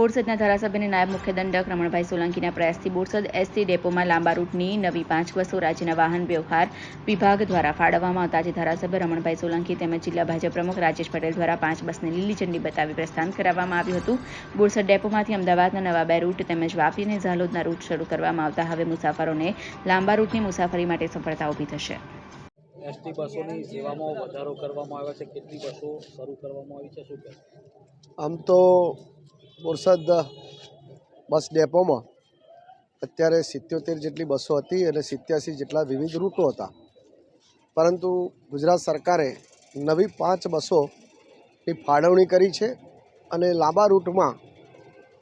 બોરસદના ધારાસભ્ય અને નાયબ મુખ્ય દંડક રમણભાઈ સોલંકીના પ્રયાસથી બોરસદ એસટી ડેપોમાં લાંબા રૂટની નવી પાંચ બસો રાજ્યના વાહન વ્યવહાર વિભાગ દ્વારા ફાળવવામાં આવતા આજે ધારાસભ્ય રમણભાઈ સોલંકી તેમજ જિલ્લા ભાજપ પ્રમુખ રાજેશ પટેલ દ્વારા પાંચ બસને લીલી ઝંડી બતાવી પ્રસ્થાન કરાવવામાં આવ્યું હતું. બોરસદ ડેપોમાંથી અમદાવાદના નવા બે રૂટ તેમજ વાપી અને ઝાલોદના રૂટ શરૂ કરવામાં આવતા. હવે મુસાફરોને લાંબા રૂટની મુસાફરી માટે સફળતા ઊભી થશે. એસટી બસોની સેવામાં વધારો કરવામાં આવ્યો છે. કેટલી બસો શરૂ કરવામાં આવી છે? શું આમ તો બોરસદ બસ ડેપોમાં. અત્યારે સિત્યોતેર જેટલી બસો હતી અને સિત્યાસી જેટલા વિવિધ રૂટો હતા. પરંતુ ગુજરાત સરકારે નવી પાંચ બસોની ફાળવણી કરી છે અને લાંબા રૂટમાં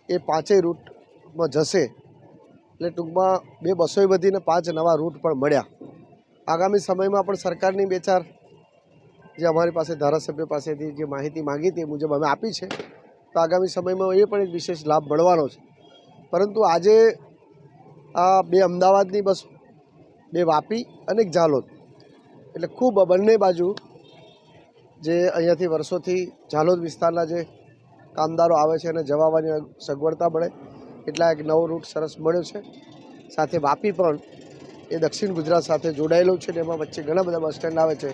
એ પાંચેય રૂટમાં જશે. એટલે ટૂંકમાં બે બસોય વધીને પાંચ નવા રૂટ પણ મળ્યા. આગામી સમયમાં પણ સરકારની બે ચાર જે અમારી પાસે ધારાસભ્ય પાસેથી જે માહિતી માંગી તે મુજબ અમે આપી છે. તો આગામી સમયમાં એ પણ એક વિશેષ લાભ મળવાનો છે. પરંતુ આજે આ બે અમદાવાદની બસ બે વાપી અને એક ઝાલોદ. એટલે ખૂબ બંને બાજુ જે અહીંયાથી વર્ષોથી ઝાલોદ વિસ્તારના જે કામદારો આવે છે અને જવાની સગવડતા મળે એટલા એક નવો રૂટ સરસ મળ્યો છે. સાથે વાપી પણ એ દક્ષિણ ગુજરાત સાથે જોડાયેલું છે ને એમાં વચ્ચે ઘણા બધા બસ સ્ટેન્ડ આવે છે.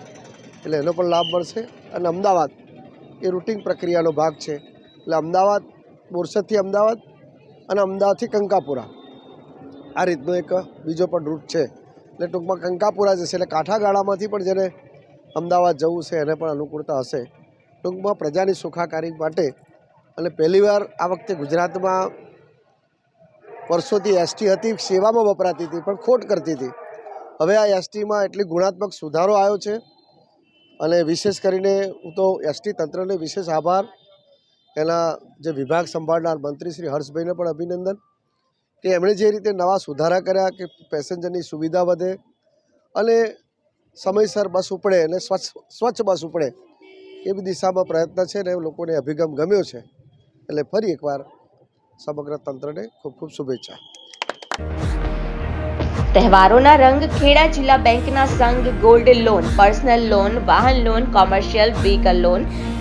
એટલે એનો પણ લાભ મળશે. અને અમદાવાદ એ રૂટિંગ પ્રક્રિયાનો ભાગ છે. એટલે અમદાવાદ, બોરસદથી અમદાવાદ અને અમદાવાદથી કંકાપુરા. આ રીતનો એક બીજો પણ રૂટ છે. એટલે ટૂંકમાં કંકાપુરા જશે એટલે કાંઠાગાળામાંથી પણ જેને અમદાવાદ જવું છે એને પણ અનુકૂળતા હશે. ટૂંકમાં પ્રજાની સુખાકારી માટે અને પહેલીવાર આ વખતે ગુજરાતમાં વર્ષોથી એસટી હતી, સેવામાં વપરાતી હતી, પણ ખોટ કરતી હતી. હવે આ એસટીમાં એટલી ગુણાત્મક સુધારો આવ્યો છે. અને વિશેષ કરીને હું તો એસટી તંત્રને વિશેષ આભાર એના જે વિભાગ સંભાળનાર મંત્રી શ્રી હર્ષભાઈને પણ અભિનંદન કે એમણે જે રીતે નવા સુધારા કર્યા કે પેસેન્જરની સુવિધા વધે અને સમયસર બસ ઉપડે અને સ્વચ્છ સ્વચ્છ બસ ઉપડે એ દિશામાં પ્રયત્ન છે ને લોકોને અભિગમ ગમ્યો છે. એટલે ફરી એકવાર સમગ્ર તંત્રને ખૂબ ખૂબ શુભેચ્છા. તહેવારોના રંગ ખેડા જિલ્લા બેંકના સંઘ ગોલ્ડ લોન, પર્સનલ લોન, વાહન loan, commercial vehicle loan